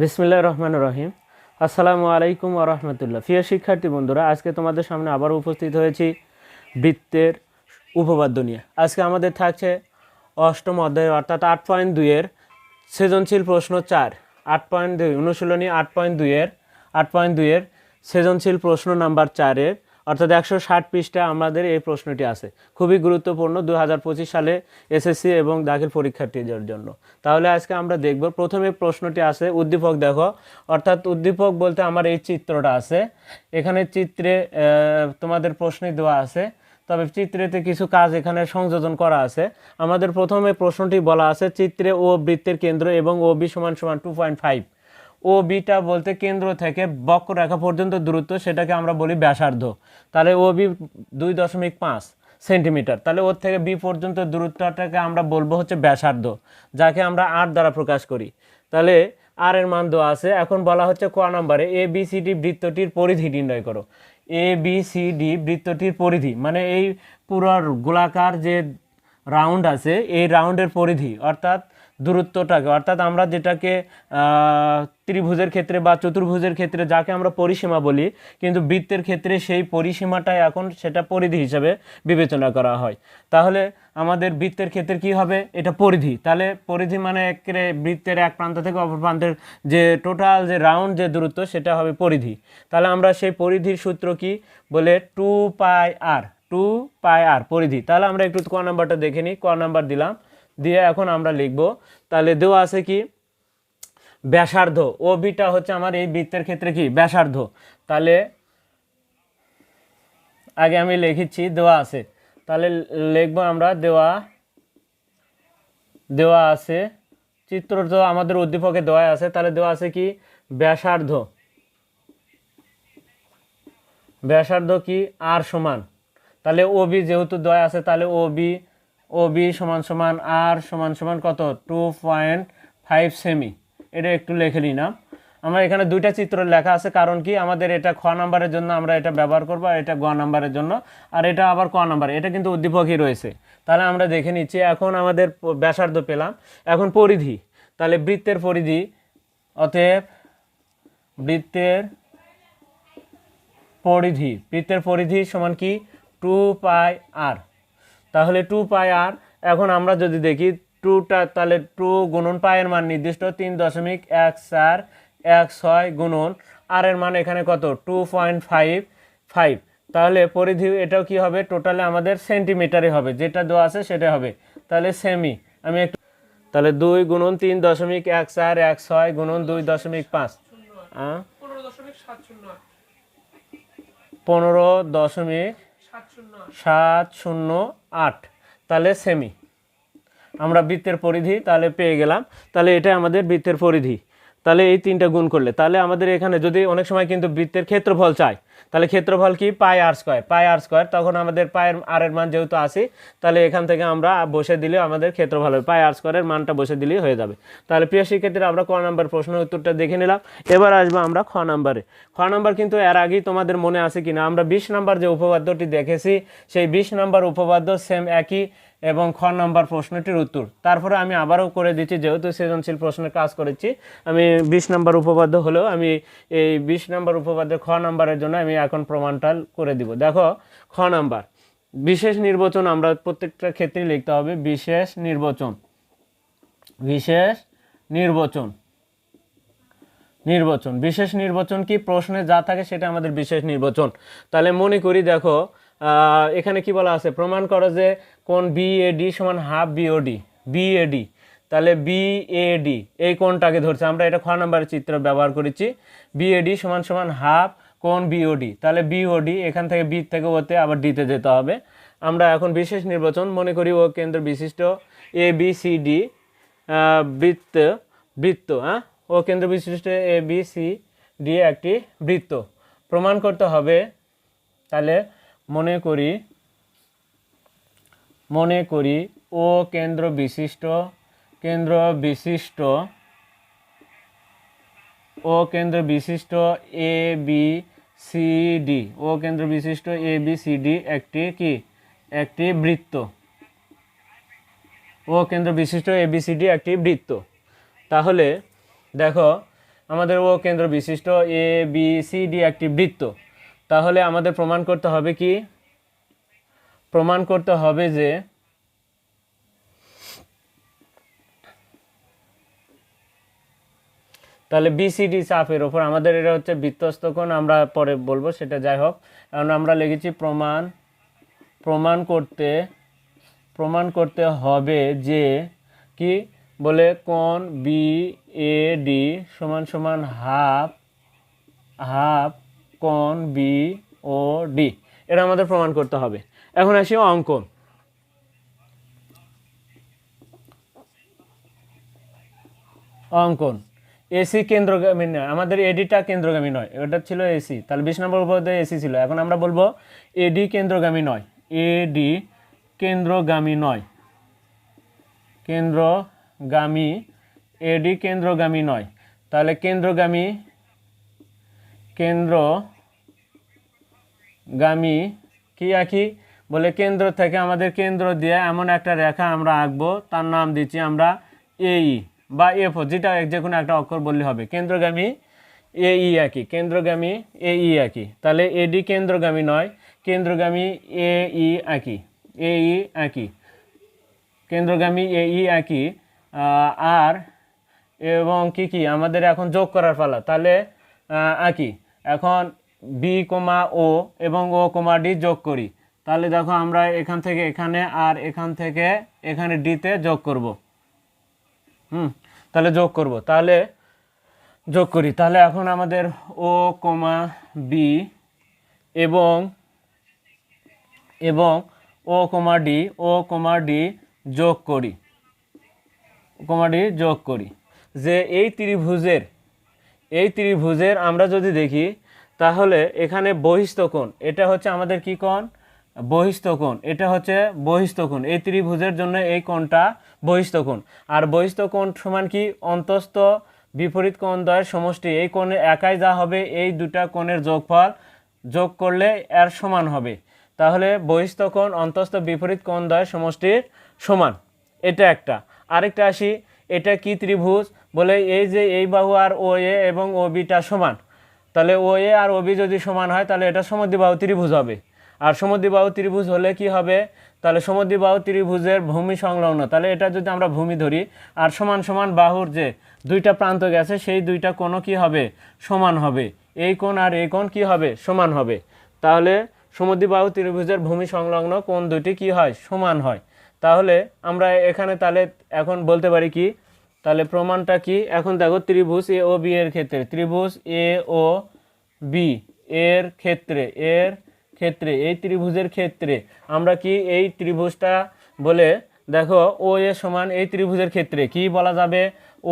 বিসমিল্লাহ রহমান রহিম। আসসালামু আলাইকুম আরহামতুল্লাহ প্রিয় শিক্ষার্থী বন্ধুরা, আজকে তোমাদের সামনে আবার উপস্থিত হয়েছি বৃত্তের উপপাদ্য নিয়ে আজকে আমাদের থাকছে অষ্টম অধ্যায়, অর্থাৎ আট পয়েন্ট দুইয়ের সৃজনশীল প্রশ্ন চার। আট পয়েন্ট দুই, অনুশীলনী আট পয়েন্ট দুইয়ের আট পয়েন্ট দুইয়ের সৃজনশীল প্রশ্ন নাম্বার চারের অর্থাৎ একশো ষাট পৃষ্ঠা আমাদের এই প্রশ্নটি আছে। খুবই গুরুত্বপূর্ণ দু হাজার পঁচিশ সালে এসএসসি এবং দাখিল পরীক্ষার্থীদের জন্য। তাহলে আজকে আমরা দেখব, প্রথমে প্রশ্নটি আছে, উদ্দীপক দেখো। অর্থাৎ উদ্দীপক বলতে আমার এই চিত্রটা আছে। এখানে চিত্রে তোমাদের প্রশ্নই দেওয়া আছে। তবে চিত্রেতে কিছু কাজ এখানে সংযোজন করা আছে। আমাদের প্রথমে প্রশ্নটি বলা আছে, চিত্রে ও বৃত্তের কেন্দ্র এবং ও বি সমান সমান টু পয়েন্ট ফাইভ ও বিটা বলতে কেন্দ্র থেকে বক্ররেখা পর্যন্ত দূরত্ব, সেটাকে আমরা বলি ব্যাসার্ধ। তাহলে ও বি দুই দশমিক পাঁচ সেন্টিমিটার। তাহলে ওর থেকে বি পর্যন্ত দূরত্বটাকে আমরা বলব হচ্ছে ব্যাসার্ধ, যাকে আমরা আর দ্বারা প্রকাশ করি। তাহলে আর এর মান দেওয়া আছে। এখন বলা হচ্ছে ক নম্বরে এ বি সি ডি বৃত্তটির পরিধি নির্ণয় করো। এ বি সি ডি বৃত্তটির পরিধি মানে এই পুরো গোলাকার যে রাউন্ড আছে, এই রাউন্ডের পরিধি, অর্থাৎ দূরত্বটাকে, অর্থাৎ আমরা যেটাকে ত্রিভুজের ক্ষেত্রে বা চতুর্ভুজের ক্ষেত্রে যাকে আমরা পরিসীমা বলি, কিন্তু বৃত্তের ক্ষেত্রে সেই পরিসীমাটাই এখন সেটা পরিধি হিসাবে বিবেচনা করা হয়। তাহলে আমাদের বৃত্তের ক্ষেত্রে কি হবে? এটা পরিধি। তাহলে পরিধি মানে একেবারে বৃত্তের এক প্রান্ত থেকে অপর প্রান্তের যে টোটাল যে রাউন্ড যে দূরত্ব, সেটা হবে পরিধি। তাহলে আমরা সেই পরিধির সূত্র কি বলে টু পাই আর টু পাই আর পরিধি। তাহলে আমরা একটু ক নাম্বারটা দেখে নিই। ক নাম্বার দিলাম। দিয়ে এখন আমরা লিখব। তাহলে দেওয়া আছে কি? ব্যাসার্ধ। ও বিটা হচ্ছে আমার এই বৃত্তের ক্ষেত্রে কি? ব্যাসার্ধ। তাহলে আগে আমি লিখেছি, দেওয়া আছে। তাহলে লিখব আমরা, দেওয়া দেওয়া আছে। চিত্র তো আমাদের উদ্দীপকে দেওয়া আছে। তাহলে দেওয়া আছে কি? ব্যাসার্ধ। ব্যাসার্ধ কি? আর সমান। তাহলে ও বি যেহেতু দয় আছে, তাহলে ও বি ও বি সমান সমান আর সমান সমান কত? টু পয়েন্ট ফাইভ সেমি এটা একটু লিখে নিলাম আমরা এখানে দুইটা চিত্র লেখা আছে, কারণ কি? আমাদের এটা খ নাম্বারের জন্য আমরা এটা ব্যবহার করব আর এটা গ নাম্বারের জন্য। আর এটা আবার ক নাম্বার, এটা কিন্তু উদ্দীপকই রয়েছে। তাহলে আমরা দেখে নিচ্ছি, এখন আমাদের ব্যাসার্ধ পেলাম। এখন পরিধি, তাহলে বৃত্তের পরিধি, অতএব বৃত্তের পরিধি বৃত্তের পরিধি সমান কি? টু পাই আর তাহলে টু পাই আর এখন আমরা যদি দেখি টুটা তাহলে টু গুণন পায়ের মান নির্দিষ্ট তিন দশমিক এক চার এক ছয় গুণন আর এর মান এখানে কত? টু পয়েন্ট ফাইভ ফাইভ তাহলে পরিধি এটাও কি হবে? টোটালে আমাদের সেন্টিমিটারে হবে। যেটা দেওয়া আছে সেটা হবে। তাহলে সেমি আমি একটু তাহলে দুই গুণন তিন দশমিক এক চার এক ছয় গুণন দুই দশমিক পাঁচ? পনেরো দশমিক সাত শূন্য আট। তাহলে সেমি আমরা বৃত্তের পরিধি তাহলে পেয়ে গেলাম। তাহলে এটা আমাদের বৃত্তের পরিধি। তাহলে এই তিনটা গুণ করলে। তাহলে আমাদের এখানে যদি অনেক সময় কিন্তু বৃত্তের ক্ষেত্রফল চাই, তাহলে ক্ষেত্রফল কি? পাই আর স্কোয়ার পাই আর স্কোয়ার তখন আমাদের পায়ের আর এর মান যেহেতু আসি তাহলে এখান থেকে আমরা বসে দিলে আমাদের ক্ষেত্রফল হবে। পাই আর স্কোয়ারের মানটা বসে দিলেই হয়ে যাবে। তাহলে প্রিয় শিক্ষার্থীরা, আমরা ক নাম্বার প্রশ্নের উত্তরটা দেখে নিলাম। এবার আসব আমরা খ নাম্বারে। খ নাম্বার কিন্তু এর আগেই তোমাদের মনে আছে কিনা? আমরা বিশ নাম্বার যে উপপাদ্যটি দেখেছি, সেই বিশ নাম্বার উপপাদ্য সেম একই। এবং খ নম্বর প্রশ্নটির উত্তর। তারপরে আমি আবারও করে দিচ্ছি, যেহেতু সৃজনশীল প্রশ্নের কাজ করেছি, আমি বিশ নম্বর উপপাদ্য হলেও আমি এই বিশ নম্বর উপপাদ্য খ নম্বরের জন্য আমি এখন প্রমাণটা করে দিব। দেখো, খ নম্বর, বিশেষ নির্বাচন আমরা প্রত্যেকটা ক্ষেত্রেই লিখতে হবে, বিশেষ নির্বাচন। বিশেষ নির্বাচন। নির্বাচন। বিশেষ নির্বাচন কি? প্রশ্নে যা থাকে সেটা আমাদের বিশেষ নির্বাচন। তাহলে মনে করি দেখো এখানে কি বলা আছে? প্রমাণ করো যে কোন বিএডি সমান half B O D B A D তাহলে বিএডি এই কোনটাকে ধরছে। আমরা এটা খ নাম্বারের চিত্র ব্যবহার করেছি। বিএডি সমান সমান হাফ কোন বিওডি তাহলে বিওডি এখান থেকে বি থেকে ওতে আবার ডিতে যেতে হবে। আমরা এখন বিশেষ নির্বাচন মনে করি ও কেন্দ্র বিশিষ্ট এ বি সি ডি বৃত্ত বৃত্ত হ্যাঁ? ও কেন্দ্র বিশিষ্ট এ বি সি ডি একটি বৃত্ত। প্রমাণ করতে হবে, তাহলে মনে করি মনে করি, ও কেন্দ্র বিশিষ্ট কেন্দ্র বিশিষ্ট, ও কেন্দ্র বিশিষ্ট A B C D O কেন্দ্র বিশিষ্ট এ বি সি ডি একটি কি? একটি বৃত্ত। ও কেন্দ্র বিশিষ্ট এবিসিডি একটি বৃত্ত। তাহলে দেখো, আমাদের ও কেন্দ্র বিশিষ্ট এ বি সি ডি একটি বৃত্ত। তাহলে আমাদের প্রমাণ করতে হবে কি? প্রমাণ করতে হবে যে তাহলে বিসিডি চাপের ওপর আমাদের এটা হচ্ছে বৃত্তস্ত কোণ, আমরা পরে বলব, সেটা যাই হোক। এখন আমরা লিখেছি প্রমাণ প্রমাণ করতে প্রমাণ করতে হবে যে কি? বলে কোণ বি এ ডি সমান সমান হাফ হাফ কোণ বি ও ডি এটা আমাদের প্রমাণ করতে হবে। এখন আসি অঙ্কন অঙ্কন। এসি কেন্দ্রগামী নয়, আমাদের এডিটা কেন্দ্রগামী নয় ওটা ছিল এসি, তাহলে বিশ নম্বর পদে এসি ছিল, এখন আমরা বলব এডি কেন্দ্রগামী নয়, এডি কেন্দ্রগামী নয়, কেন্দ্রগামী, এডি কেন্দ্রগামী নয়, তাহলে কেন্দ্রগামী কেন্দ্রগামী কি আঁকি বলে কেন্দ্র থেকে আমাদের কেন্দ্র দিয়ে এমন একটা রেখা আমরা আঁকবো, তার নাম দিচ্ছি আমরা এই বা এফ যেটা যে কোনো একটা অক্ষর বললে হবে। কেন্দ্রগামী এ ই একই, কেন্দ্রগামী এ ই একই। তাহলে এডি কেন্দ্রগামী নয়, কেন্দ্রগামী এ ই একই এ ই একই। কেন্দ্রগামী এ ই একই আর এবং কি কি? আমাদের এখন যোগ করার পালা। তাহলে আঁকি এখন বি কমা ও এবং ও কমা ডি যোগ করি। তাহলে দেখো আমরা এখান থেকে এখানে আর এখান থেকে এখানে ডিতে যোগ করব। হুম, তাহলে যোগ করব। তাহলে যোগ করি। তাহলে এখন আমাদের ও কমা বি এবং এবং ও কমা ডি ও কমা ডি যোগ করি। কমাডি যোগ করি। যে এই ত্রিভুজের এই ত্রিভুজের আমরা যদি দেখি, তাহলে এখানে বহিস্থ কোণ, এটা হচ্ছে আমাদের কি কোণ? বহিস্থ কোণ এটা হচ্ছে বহিস্থকোণ এই ত্রিভুজের জন্য এই কোণটা বহিস্থকোণ আর বহিস্থ কোণ সমান কি? অন্তস্থ বিপরীত কোণ দ্বয়ের সমষ্টি। এই কোণে একাই যা হবে, এই দুটা কোণের যোগফল যোগ করলে এর সমান হবে। তাহলে বহিস্থকোণ অন্তস্থ বিপরীত কোণ দ্বয়ের সমষ্টির সমান। এটা একটা। আরেকটা আসি, এটা কি ত্রিভুজ? বলে এই যে এই বাহু আর ও এ এবং ও বিটা সমান। তাহলে ও এ আর ও বি যদি সমান হয়, তাহলে এটা সমদ্বিবাহু ত্রিভুজ হবে। আর সমদ্বিবাহু ত্রিভুজ হলে কি হবে? তাহলে সমদ্বিবাহু ত্রিভুজের ভূমি সংলগ্ন। তাহলে এটা যদি আমরা ভূমি ধরি, আর সমান সমান বাহুর যে দুইটা প্রান্ত গেছে, সেই দুইটা কোণও কি হবে? সমান হবে। এই কোণ আর এই কোণ কি হবে? সমান হবে। তাহলে সমদ্বিবাহু ত্রিভুজের ভূমি সংলগ্ন কোণ দুটি কি হয়? সমান হয়। তাহলে আমরা এখানে তাহলে এখন বলতে পারি কি? তাহলে প্রমাণটা কি? এখন দেখো ত্রিভুজ এ ও বি এর ক্ষেত্রে। ত্রিভুজ এ ও বি এর ক্ষেত্রে। এর ক্ষেত্রে, এই ত্রিভুজের ক্ষেত্রে, আমরা কি এই ত্রিভুজটা বলে দেখো ও এ সমান এই ত্রিভুজের ক্ষেত্রে, কি বলা যাবে?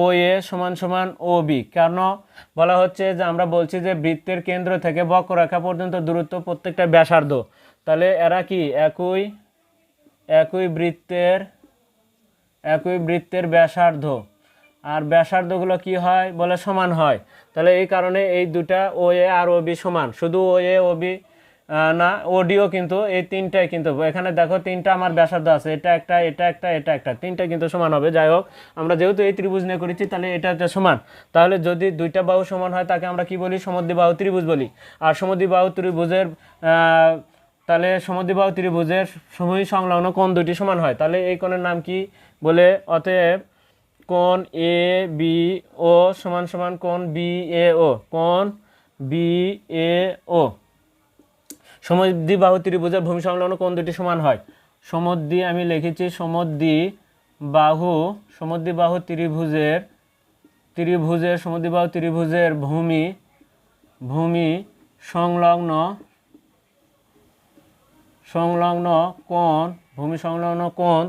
ও এ সমান সমান ও বি। কেন? বলা হচ্ছে যে আমরা বলছি যে বৃত্তের কেন্দ্র থেকে বক্ররেখা পর্যন্ত দূরত্ব প্রত্যেকটা ব্যাসার্ধ। তাহলে এরা কি? একই একই বৃত্তের একই বৃত্তের ব্যাসার্ধ। আর ব্যাসার্ধগুলো কি হয়? বলে সমান হয়। তাহলে এই কারণে এই দুটা ও এ আর ও বি সমান। শুধু ও এ, ও বি না ওডিও কিন্তু এই তিনটাই কিন্তু এখানে দেখো তিনটা আমার ব্যাসার্ধ আছে এটা একটা এটা একটা এটা একটা তিনটা কিন্তু সমান হবে যাই হোক আমরা যেহেতু এই ত্রিভুজ নিয়ে করেছি তাহলে এটা সমান তাহলে যদি দুইটা বাহু সমান হয় তাকে আমরা কি বলি? সমুদ্রী সমদ্বিবাহু ত্রিভুজ বলি আর সমদ্বিবাহু ত্রিভুজের আহ, তাহলে সমদ্বিবাহু ত্রিভুজের সময় সংলগ্ন কোণ দুটি সমান হয় তাহলে এই কোণের নাম কি বলে? অতএব কোণ এ বি ও সমান সমান কোণ বি এ ও কোণ বি এ ও সমদ্বিবাহু ত্রিভুজের ভূমি সংলগ্ন কোন দুটি সমান হয়। সমদ্বি আমি লিখেছি সমদ্বি বাহু সমদ্বি বাহু ত্রিভুজের ত্রিভুজের সমদ্বিবাহু ত্রিভুজের ভূমি ভূমি সংলগ্ন সংলগ্ন কোণ, ভূমি সংলগ্ন কোণ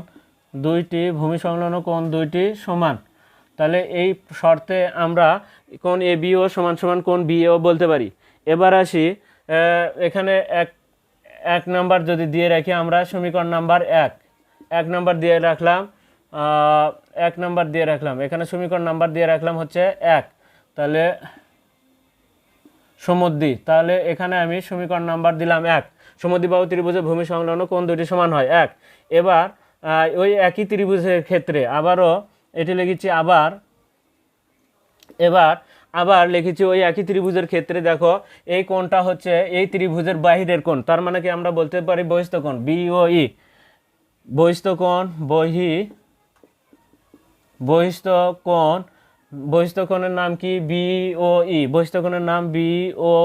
দুইটি, ভূমি সংলগ্ন কোণ দুইটি সমান। তাহলে এই শর্তে আমরা কোন এ বিও সমান সমান কোণ বিএও বলতে পারি। এবার আসি এখানে এক এক নাম্বার যদি দিয়ে রাখি আমরা, সমীকরণ নাম্বার এক। এক নাম্বার দিয়ে রাখলাম এক নাম্বার দিয়ে রাখলাম। এখানে সমীকরণ নাম্বার দিয়ে রাখলাম হচ্ছে এক। তাহলে সমদ্বি। তাহলে এখানে আমি সমীকরণ নাম্বার দিলাম এক। সমদ্বিবাহু ত্রিভুজের ভূমি সংলগ্ন কোন দুটি সমান হয় এক। এবার ওই একই ত্রিভুজের ক্ষেত্রে আবারও এটি লিখেছি আবার। এবার আবার লিখেছি ওই একই ত্রিভুজের ক্ষেত্রে দেখো, এই কোণটা হচ্ছে এই ত্রিভুজের বাহিরের কোণ। তার মানে কি আমরা বলতে পারি বহিস্থ কোণ? বিও ই বহিস্থ কোণ, বহি, বহিস্থ কোণ, বহিস্থ কোণের নাম কি? বিও ই বহিস্থ কোণের নাম বিও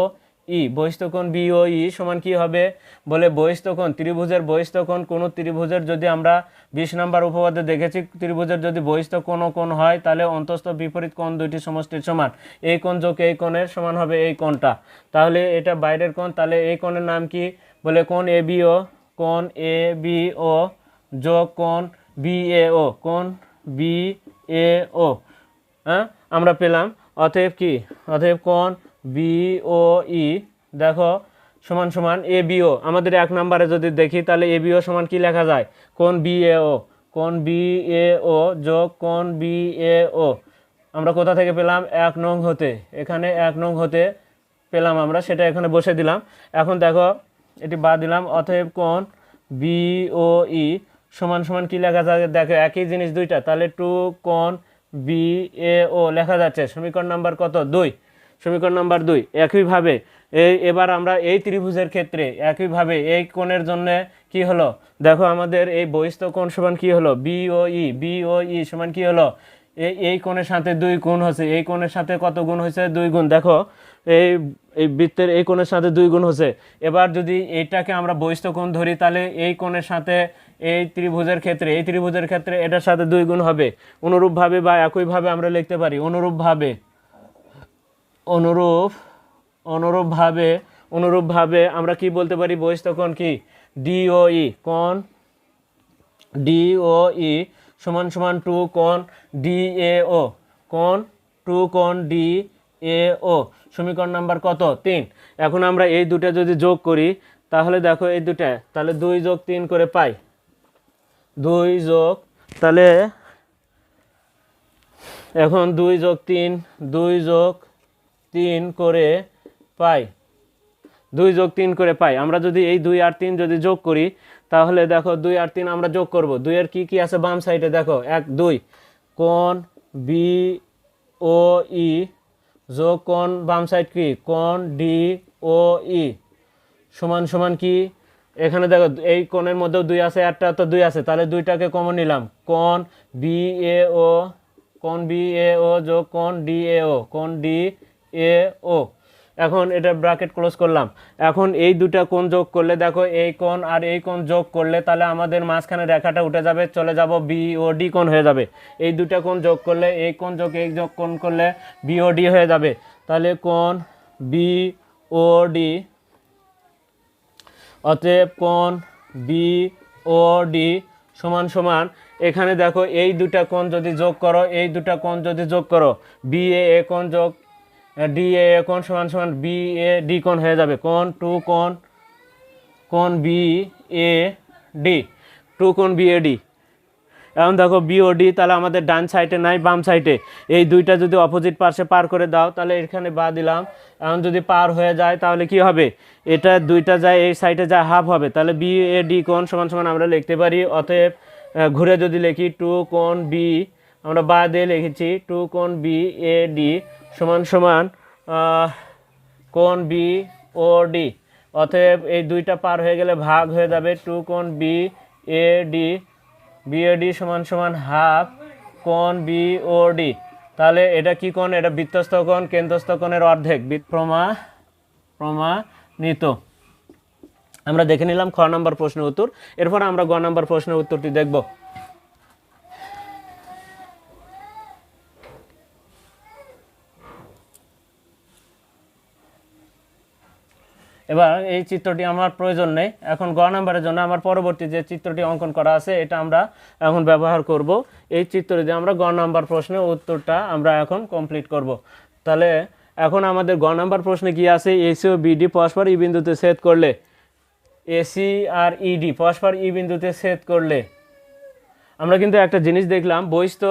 ই বহিস্থ কোণ বিও ই সমান কি হবে? বলে বহিস্থ কোণ, ত্রিভুজের বহিস্থ কোণ, কোন ত্রিভুজের যদি আমরা বিশ নম্বর উপপাদ্যে দেখেছি, ত্রিভুজের যদি বহিস্থ কোণ কোণ হয়, তাহলে অন্তস্থ বিপরীত কোণ দুইটি সমষ্টির সমান। এই কোণ যোগ এই কোণের সমান হবে এই কোণটা। তাহলে এটা বাইরের কোণ, তাহলে এই কোণের নাম কি? বলে কোণ এ বিও কোণ এ বি ও যোগ কোণ বি এ ও, কোণ বি এ ও। হ্যাঁ? আমরা পেলাম। অতএব কি? অতএব কোণ বি ও ই, দেখো সমান সমান এ বিও আমাদের এক নম্বরে যদি দেখি, তাহলে এ বিও সমান কি লেখা যায়? কোন বি এ ও কোণ বি এ ও যোগ কোন বি এ ও আমরা কোথা থেকে পেলাম? এক নং হতে। এখানে এক নং হতে পেলাম আমরা, সেটা এখানে বসে দিলাম। এখন দেখো, এটি বাদ দিলাম, অতএব কোন বি ও ই সমান সমান কী লেখা যায়? দেখো, একই জিনিস দুইটা। তাহলে টু কোন বি এ ও লেখা যাচ্ছে। সমীকরণ নাম্বার কত? দুই। সমীকরণ নাম্বার দুই, একইভাবে এই এবার আমরা এই ত্রিভুজের ক্ষেত্রে একইভাবে এই কোণের জন্য কি হলো? দেখো আমাদের এই বহিস্থ কোণ সমান কি হলো? B O E B O E সমান কি হলো? এই এই কোণের সাথে দুই গুণ হচ্ছে, এই কোণের সাথে কত গুণ হয়েছে? দুই গুণ। দেখো, এই এই বৃত্তের এই কোণের সাথে দুই গুণ হচ্ছে। এবার যদি এইটাকে আমরা বহিস্থ কোণ ধরি, তাহলে এই কোণের সাথে এই ত্রিভুজের ক্ষেত্রে, এই ত্রিভুজের ক্ষেত্রে এটার সাথে দুই গুণ হবে। অনুরূপভাবে বা একইভাবে আমরা লিখতে পারি, অনুরূপভাবে। অনুরূপ, অনুরূপভাবে অনুরূপভাবে আমরা কি বলতে পারি বহিস্থ কোণ কি? ডিওই কোণ? ডিওই সমান সমান টু কোণ ডিএও কোণ? টু কোণ ডি এ ও সমীকরণ নাম্বার কত? তিন। এখন আমরা এই দুটা যদি যোগ করি, তাহলে দেখো এই দুটা তাহলে দুই যোগ তিন করে পাই। দুই যোগ, তাহলে এখন দুই যোগ তিন, দুই যোগ তিন করে পাই। দুই যোগ তিন করে পাই। আমরা যদি এই দুই আর তিন যদি যোগ করি, তাহলে দেখো দুই আর তিন আমরা যোগ করব। দুইয়ের কি কি আছে বাম সাইডে? দেখো, এক, দুই। কোণ বি ও ই যোগ কোণ বাম সাইড কি? কোণ ডি ও ই সমান সমান কি? এখানে দেখো, এই কোণের মধ্যেও দুই আছে, একটা তো দুই আছে। তাহলে দুইটাকে কমন নিলাম। কোণ বি এ ও কোণ বি এ ও যোগ কোণ ডি এ ও কোণ ডি এ, ও। এখন এটা ব্র্যাকেট ক্লোজ করলাম। এখন এই দুটা কোণ যোগ করলে, দেখো এই কোণ আর এই কোণ যোগ করলে, তাহলে আমাদের মাঝখানে রেখাটা উঠে যাবে, চলে যাব বি ও ডি কোণ হয়ে যাবে। এই দুটা কোণ যোগ করলে, এই কোণ যোগ, এই যোগ কোণ করলে বি ও ডি হয়ে যাবে। তাহলে কোণ বি ও ডি অতএব কোণ বি ও ডি সমান সমান। এখানে দেখো এই দুটা কোণ যদি যোগ করো, এই দুটা কোণ যদি যোগ করো বি এ কোণ যোগ ডি, এ কোন সমান সমান বি, এ, ডি কোন হয়ে যাবে? কোন, টু কোন কোন বি, এ, ডি? টু কোন বি, এ, ডি? এখন দেখো বিওডি তাহলে আমাদের ডান সাইডে নাই, বাম সাইডে এই দুইটা যদি অপোজিট পাশে পার করে দাও, তাহলে এখানে বা দিলাম। এখন যদি পার হয়ে যায়, তাহলে কি হবে? এটা দুইটা যায়, এই সাইডে যায় হাফ হবে। তাহলে বি, এ, ডি কোন সমান সমান আমরা লিখতে পারি, অতএব ঘুরে যদি লিখি, টু কোন বি, আমরা বা দিয়ে লিখেছি, টু কোন বি, এ, ডি। সমান সমান কোণ বি ও ডি অতএব এই দুইটা পার হয়ে গেলে ভাগ হয়ে যাবে টু কোণ বি এ ডি বিএডি সমান সমান হাফ কোণ বিওডি তাহলে এটা কি কোণ? এটা বৃত্তস্থ কোণ, কেন্দ্রস্থ কোণের অর্ধেক প্রমা, প্রমাণিত। আমরা দেখে নিলাম খ নম্বর প্রশ্নের উত্তর। এরপর আমরা গ নম্বর প্রশ্নের উত্তরটি দেখব। এবার এই চিত্রটি আমার প্রয়োজন নেই। এখন গ নাম্বারের জন্য আমার পরবর্তী যে চিত্রটি অঙ্কন করা আছে, এটা আমরা এখন ব্যবহার করব। এই চিত্র দিয়ে আমরা গ নাম্বার প্রশ্নের উত্তরটা আমরা এখন কমপ্লিট করব। তাহলে এখন আমাদের গ নাম্বার প্রশ্নে কি আছে? এসিও বিডি পরস্পর ই বিন্দুতে ছেদ করলে এসি আর ইডি পরস্পর ই বিন্দুতে ছেদ করলে আমরা কিন্তু একটা জিনিস দেখলাম, বহিস্থ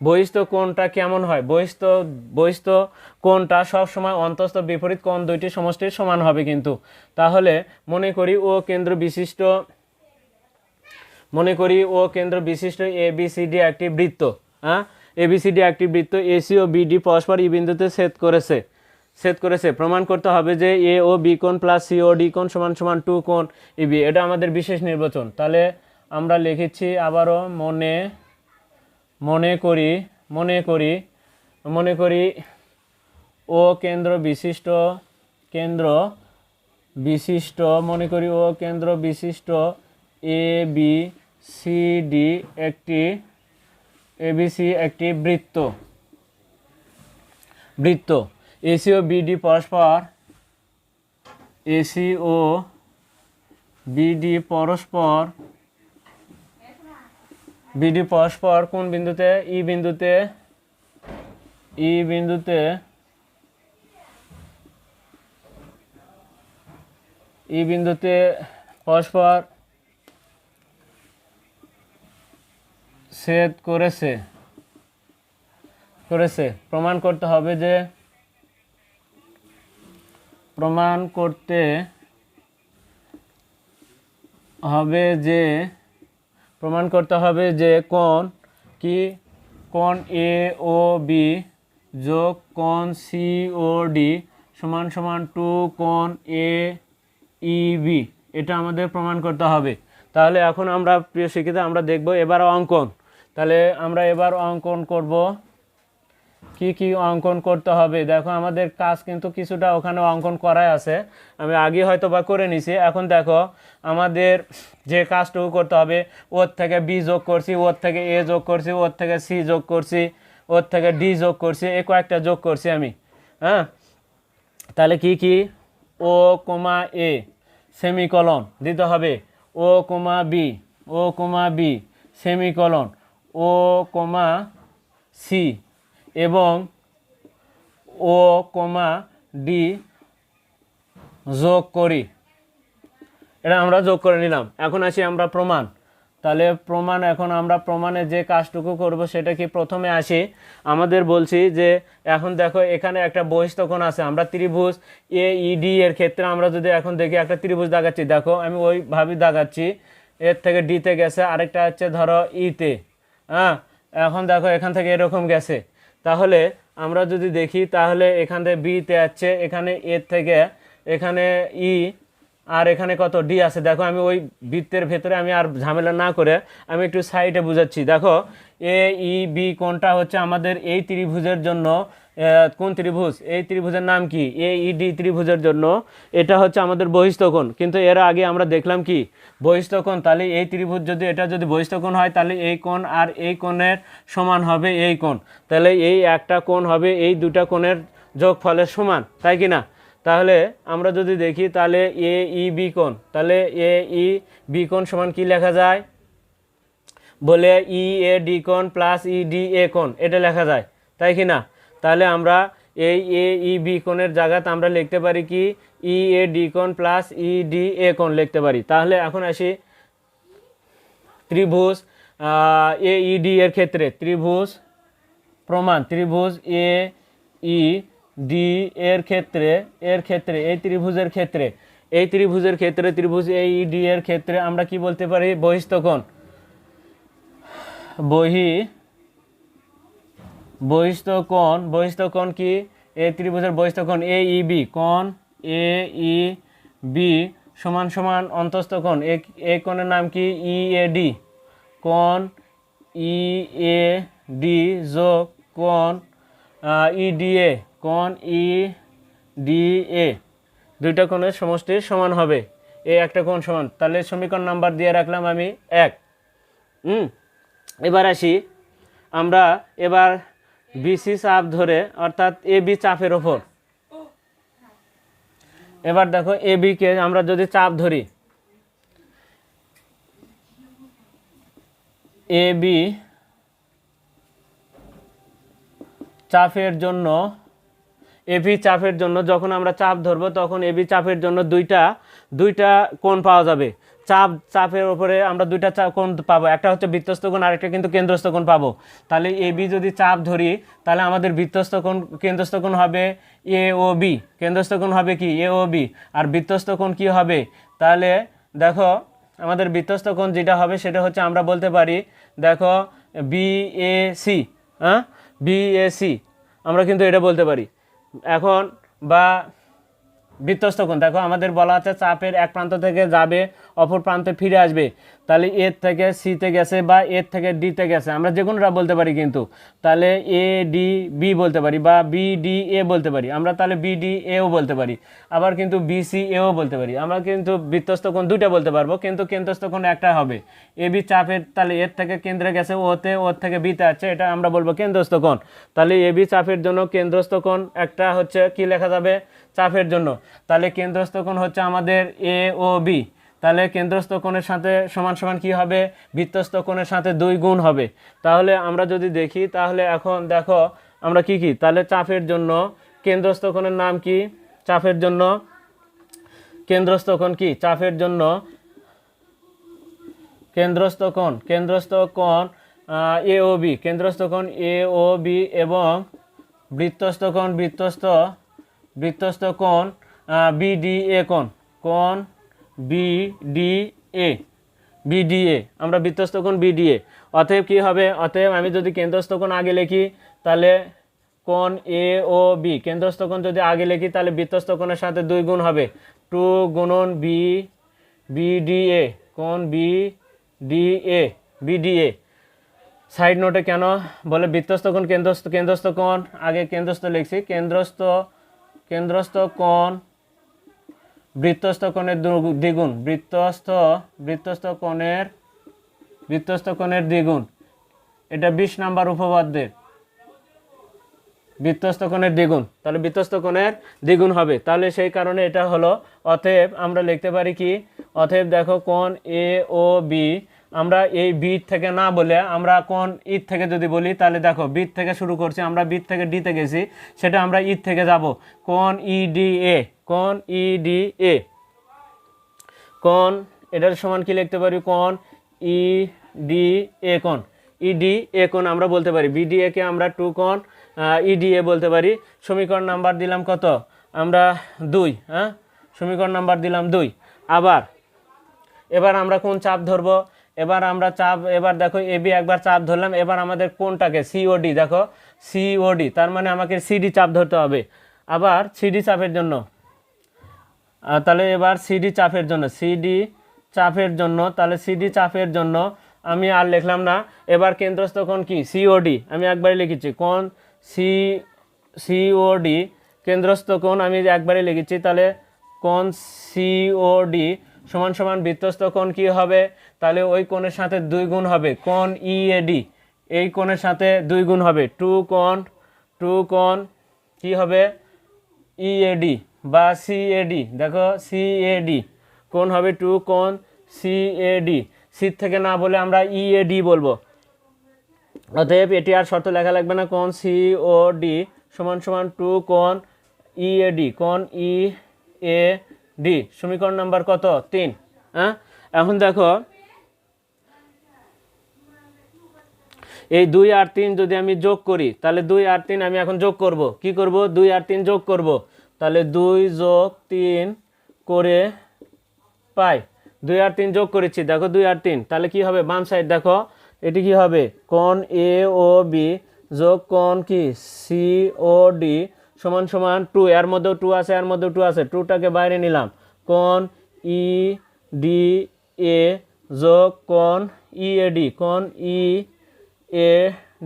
বহিস্থ কোনটা কেমন হয়? বহিস্থ বহিস্থ কোনটা সব সময় অন্তস্থ বিপরীত কোন দুইটি সমষ্টির সমান হবে কিন্তু। তাহলে মনে করি ও কেন্দ্র বিশিষ্ট, মনে করি ও কেন্দ্র বিশিষ্ট এ বি সি ডি একটি বৃত্ত হ্যাঁ? এবিসিডি একটি বৃত্ত এসি ও বিডি পরস্পর ই বিন্দুতে ছেদ করেছে ছেদ করেছে। প্রমাণ করতে হবে যে এ ও বি কোণ প্লাস সি ও ডি কোণ সমান সমান টু কোণ ইবি এটা আমাদের বিশেষ নির্বাচন। তাহলে আমরা লিখেছি আবারও মনে মনে করি মনে করি মনে করি, ও কেন্দ্র বিশিষ্ট কেন্দ্র বিশিষ্ট, মনে করি ও কেন্দ্র বিশিষ্ট এ বি সি ডি একটি এবিসি একটি বৃত্ত। বৃত্ত। এসি ও বিডি পরস্পর। এসি ও বিডি পরস্পর। বিডি পরস্পর কোন বিন্দুতে? ই বিন্দুতে ই বিন্দুতে ই বিন্দুতে পরস্পর ছেদ করেছে। করেছে। প্রমাণ করতে হবে যে প্রমাণ করতে হবে যে প্রমাণ করতে হবে যে কোন কি? কোন এ ও বি যোগ কোন সি ও ডি সমান সমান টু কোন এ ই বি এটা আমাদের প্রমাণ করতে হবে। তাহলে এখন আমরা, প্রিয় শিক্ষিত, আমরা দেখব এবার অঙ্কন। তাহলে আমরা এবার অঙ্কন করব। কি কি অঙ্কন করতে হবে? দেখো, আমাদের কাজ কিন্তু কিছুটা ওখানে অঙ্কন করাই আছে। আমি আগে হয়তো বা করে নিছি। এখন দেখো, আমাদের যে কাজটুকু করতে হবে, ওর থেকে বি যোগ করছি, ওর থেকে এ যোগ করছি, ওর থেকে সি যোগ করছি, ওর থেকে ডি যোগ করছি, এ কয়েকটা যোগ করছি আমি। হ্যাঁ? তাহলে কি কি? ও কোমা এ, সেমিকলন দিতে হবে। O comma B, O comma B, semicolon. O comma C এবং ও কমা ডি যোগ করি। এটা আমরা যোগ করে নিলাম। এখন আসি আমরা প্রমাণ। তাহলে প্রমাণ, এখন আমরা প্রমাণে যে কাজটুকু করব সেটা কি প্রথমে আসি? আমাদের বলছি যে, এখন দেখো এখানে একটা বহিস্থকোণ আছে, আমরা ত্রিভুজ এ ইডি এর ক্ষেত্রে আমরা যদি এখন দেখি একটা ত্রিভুজ দাগাচ্ছি দেখো আমি ওইভাবেই দাগাচ্ছি এর থেকে ডিতে গেছে, আরেকটা হচ্ছে ধরো ইতে হ্যাঁ? এখন দেখো এখান থেকে এরকম গেছে। তাহলে আমরা যদি দেখি, তাহলে এখান থেকে বিতে আছে, এখানে এর থেকে এখানে ই আর এখানে কত? ডি আছে। দেখো, আমি ওই বৃত্তের ভেতরে আমি আর ঝামেলা না করে আমি একটু সাইডে বুঝাচ্ছি। দেখো এ ই বি কোনটা হচ্ছে আমাদের এই ত্রিভুজের জন্য কোন ত্রিভুজ? এই ত্রিভুজের নাম কি? এ ই ডি ত্রিভুজের জন্য। এটা হচ্ছে আমাদের বহিস্থকোণ কিন্তু এর আগে আমরা দেখলাম কি? বহিস্থকোণ তাহলে এই ত্রিভুজ যদি, এটা যদি বহিস্থকোণ হয়, তাহলে এই কোণ আর এই কোণের সমান হবে এই কোণ। তাহলে এই একটা কোণ হবে, এই দুটা কোণের যোগফলের সমান। তাই কি না? তাহলে আমরা যদি দেখি, তাহলে এ ই বি কোণ। তাহলে এ ই বি কোণ সমান কি লেখা যায়? বলে ই এ ডি কোণ প্লাস ই ডি এ কোণ, এটা লেখা যায়, তাই কি না? তাহলে আমরা এই এ ই বি কোণের জায়গাতে আমরা লিখতে পারি কি? ই এ ডি কোণ প্লাস ই ডি এ কোণ লিখতে পারি। তাহলে এখন আসি ত্রিভুজ এ ই ডি এর ক্ষেত্রে। ত্রিভুজ প্রমাণ, ত্রিভুজ এ ই ডি এর ক্ষেত্রে এর ক্ষেত্রে, এই ত্রিভুজের ক্ষেত্রে, এই ত্রিভুজের ক্ষেত্রে, ত্রিভুজ এ ই ডি এর ক্ষেত্রে আমরা কি বলতে পারি? বহিস্থকোণ বহি বহিস্থকোণ বহিস্থকোণ কি? এই ত্রিভুজের বহিস্থকোণ এ ই বি, কোণ এ ই বি সমান সমান অন্তস্থ কোণ। এ কোণের নাম কি? E A D. কোণ ই এ ডি যোগ কোণ ই ডি এ, কোণ ই ডি এ। দুইটা কোণের সমষ্টি সমান হবে। এ একটা কোণ সমান। তাহলে সমীকরণ নাম্বার দিয়ে রাখলাম আমি এক। হুম? এবার আসি আমরা এবার বিসি চাপ ধরে, অর্থাৎ এ বি চাপের ওপর। এবার দেখো এ কে আমরা যদি চাপ ধরি এ বি চাপের জন্য এবি চাপের জন্য যখন আমরা চাপ ধরবো, তখন এবি চাপের জন্য দুইটা দুইটা কোণ পাওয়া যাবে। চাপ, চাপের উপরে আমরা দুইটা চাপ কোণ পাবো। একটা হচ্ছে বৃত্তস্থ কোণ, আরেকটা কিন্তু কেন্দ্রস্থ কোণ পাবো। তাহলে এ, বি যদি চাপ ধরি, তাহলে আমাদের বৃত্তস্থ কোণ, কেন্দ্রস্থ কোণ হবে এ ও বি। কেন্দ্রস্থ কোণ হবে কি? এ ও বি। আর বৃত্তস্থ কোণ কি হবে? তাহলে দেখো, আমাদের বৃত্তস্থ কোণ যেটা হবে, সেটা হচ্ছে আমরা বলতে পারি, দেখো, বি এ সি হ্যাঁ বি এ সি। আমরা কিন্তু এটা বলতে পারি। এখন বা বৃত্তস্থ কোণ দেখো, আমাদের বলা আছে চাপের এক প্রান্ত থেকে যাবে, অপর প্রান্তে ফিরে আসবে। তাহলে এর থেকে সিতে গেছে বা এর থেকে ডিতে গেছে। আমরা যে কোনোটা বলতে পারি কিন্তু। তাহলে এ, ডি, বি বলতে পারি বা বি, ডি, এ বলতে পারি। আমরা তাহলে বি, ডি, এও বলতে পারি। আবার কিন্তু বি, সি, এও বলতে পারি। আমরা কিন্তু বৃত্তস্থ কোণ দুইটা বলতে পারব, কিন্তু কেন্দ্রস্থ কোণ একটা হবে। এ, বি চাপের, তাহলে এর থেকে কেন্দ্রে গেছে ওতে ওর থেকে বিতে আছে, এটা আমরা বলব কেন্দ্রস্থ কোণ। তাহলে এ, বি চাপের জন্য কেন্দ্রস্থ কোণ একটা হচ্ছে কি লেখা যাবে? চাপের জন্য। তাহলে কেন্দ্রস্থ কোণ হচ্ছে আমাদের এ ও বি তাহলে কেন্দ্রস্থ কোণের সাথে সমান সমান কি হবে? বৃত্তস্থ কোণের সাথে দুই গুণ হবে। তাহলে আমরা যদি দেখি, তাহলে এখন দেখো, আমরা কি কি? তাহলে চাপের জন্য কেন্দ্রস্থ কোণের নাম কি? চাপের জন্য কেন্দ্রস্থ কোণ কি? চাপের জন্য কেন্দ্রস্থ কোণ কেন্দ্রস্থ কোণ এ ও বি কেন্দ্রস্থ কোণ এ ও বি এবং বৃত্তস্থ কোণ বৃত্তস্থ বৃত্তস্থ কোণ বিডিএ কোণ কোণ বিডিএ বিডিএ আমরা বৃত্তস্থ কোণ বিডিএ অতএব কি হবে? অতএব আমি যদি কেন্দ্রস্থ কোণ আগে লিখি, তাহলে কোণ এ ও বি কেন্দ্রস্থ কোণ যদি আগে লিখি, তাহলে বৃত্তস্থ কোণের সাথে দুই গুণ হবে। টু গুণন বি বিডিএ কোণ B D A B D A side নোটে কেন? বলে বৃত্তস্থ কোণ, কেন্দ্রস্থ কেন্দ্রস্থ কোণ, আগে কেন্দ্রস্থ লিখছি, কেন্দ্রস্থ কেন্দ্রস্থ কোণ, বৃত্তস্থ কোণের দ্বিগুণ। বৃত্তস্থ বৃত্তস্থ কোণের বৃত্তস্থ কোণের দ্বিগুণ। এটা বিশ নাম্বার উপপাদ্যের। বৃত্তস্থ কোণের দ্বিগুণ। তাহলে বৃত্তস্থ কোণের দ্বিগুণ হবে। তাহলে সেই কারণে এটা হলো, অতএব আমরা লিখতে পারি কি? অতএব দেখো কোণ এ ও বি আমরা এই বি থেকে না বলে আমরা কোন ঈদ থেকে যদি বলি, তাহলে দেখো বিট থেকে শুরু করছি, আমরা বিট থেকে ডিতে গেছি, সেটা আমরা ঈদ থেকে যাব। কোন ইডি এ কোন ইডি এ কোন, এটার সমান কি লিখতে পারি? কোন ই ডি এ কোন? ইডি এ কোন আমরা বলতে পারি। বিডিএ কে আমরা টু কোন ইডি এ বলতে পারি। সমীকরণ নাম্বার দিলাম কত? আমরা দুই হ্যাঁ? সমীকরণ নাম্বার দিলাম দুই। আবার, এবার আমরা কোন চাপ ধরবো? এবার আমরা চাপ, এবার দেখো এবি একবার চাপ ধরলাম, এবার আমাদের কোনটাকে? সিওডি দেখো। সিওডি তার মানে আমাকে সিডি চাপ ধরতে হবে। আবার সিডি চাপের জন্য। তাহলে এবার সিডি চাপের জন্য সিডি চাপের জন্য, তাহলে সিডি চাপের জন্য আমি আর লিখলাম না। এবার কেন্দ্রস্থ কোণ কি? সিওডি আমি একবারই লিখেছি। কোন সি সিওডি কেন্দ্রস্থ কোণ আমি একবারই লিখেছি। তাহলে কোন সিওডি সমান সমান বৃত্তস্থ কোণ কি হবে? তাহলে ওই কোণের সাথে দুই গুণ হবে। কোন কোণ ইএডি এই কোণের সাথে দুই গুণ হবে। টু কোণ টু কোণ, কি হবে? ই ইএডি বা সি সিএডি দেখো সি সিএডি কোন হবে টু কোন সিএডি সি থেকে না বলে আমরা ই ইএডি বলব। অতএব এটি আর শর্ত লেখা লাগবে না। কোন সি ও ডি সমান সমান টু কোন ইএডি কোন ই এ ডি সমীকরণ নাম্বার কত? তিন। হ্যাঁ এখন দেখো এই দুই আর তিন যদি আমি যোগ করি, তাহলে দুই আর তিন আমি এখন যোগ করব। কি করব? দুই আর তিন যোগ করব। তাহলে দুই যোগ তিন করে পাই। দুই আর তিন যোগ করেছি, দেখো দুই আর তিন। তাহলে কি হবে? বাম সাইড দেখো, এটি কি হবে? কোন এ ও বি যোগ কোন কি? সি ও ডি সমান সমান টু এর মধ্যেও টু আছে, এর মধ্যেও টু আছে। টুটাকে বাইরে নিলাম। কোন ই ডি এ যোগ কোন ই এ ডি কোন ই এ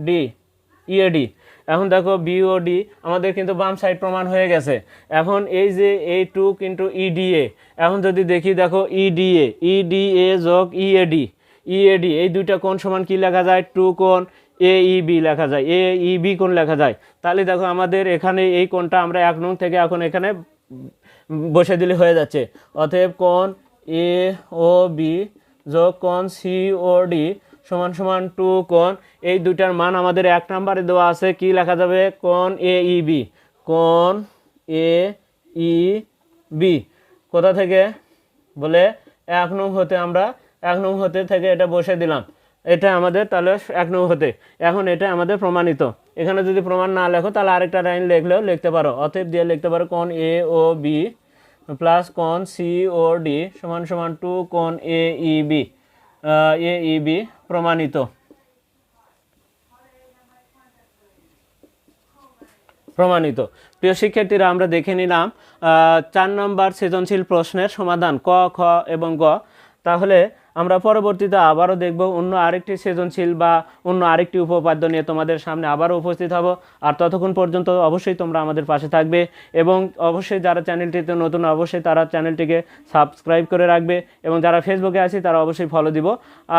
ডি ইএডি এখন দেখো বিওডি আমাদের কিন্তু বাম সাইড প্রমাণ হয়ে গেছে। এখন এই যে এই টু কিন্তু ইডিএ এখন যদি দেখি, দেখো E ইডিএ ইডিএ যোগ ইএডি ইএডি এই দুইটা কোণ সমান কি লেখা যায়? টু কোণ এ বি লেখা যায়। এ বি কোণ লেখা যায়। তাহলে দেখো আমাদের এখানে এই কোণটা আমরা এক নং থেকে এখন এখানে বসে দিলে হয়ে যাচ্ছে। অতএব কোণ এ ও বি যোগ কোণ সি ও ডি সমান সমান টু কোন এই দুইটার মান আমাদের এক নাম্বারে দেওয়া আছে, কি লেখা যাবে? কোন এ ই বি, কোণ এ ই বি। কোথা থেকে? বলে এক নং হতে আমরা, এক নং হতে থেকে এটা বসে দিলাম। এটা আমাদের তাহলে এক নং হতে। এখন এটা আমাদের প্রমাণিত। এখানে যদি প্রমাণ না লেখো, তাহলে আরেকটা লাইন লিখলেও লিখতে পারো। অতএব দিয়ে লিখতে পারো কোন এ ও বি প্লাস কোন সি ও ডি, সমান সমান টু কোন এ ই বি। এ ইবি প্রমাণিত। প্রমাণিত। প্রিয় শিক্ষার্থীরা, আমরা দেখে নিলাম চার নম্বর সৃজনশীল প্রশ্নের সমাধান ক, খ এবং গ। তাহলে আমরা পরবর্তীতে আবারও দেখব অন্য আরেকটি সৃজনশীল বা অন্য আরেকটি উপপাদ্য নিয়ে তোমাদের সামনে আবারও উপস্থিত হব। আর ততক্ষণ পর্যন্ত অবশ্যই তোমরা আমাদের পাশে থাকবে এবং অবশ্যই যারা চ্যানেলটিতে নতুন অবশ্যই তারা চ্যানেলটিকে সাবস্ক্রাইব করে রাখবে এবং যারা ফেসবুকে আছে তারা অবশ্যই ফলো দিব।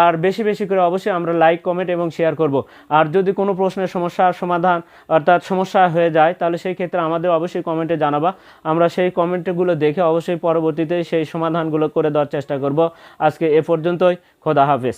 আর বেশি বেশি করে অবশ্যই আমরা লাইক কমেন্ট এবং শেয়ার করব। আর যদি কোনো প্রশ্নের সমস্যার সমাধান অর্থাৎ সমস্যা হয়ে যায়, তাহলে সেই ক্ষেত্রে আমাদের অবশ্যই কমেন্টে জানাবা। আমরা সেই কমেন্টগুলো দেখে অবশ্যই পরবর্তীতে সেই সমাধানগুলো করে দেওয়ার চেষ্টা করব। আজকে এ পর্যন্তই খোদা হাফেজ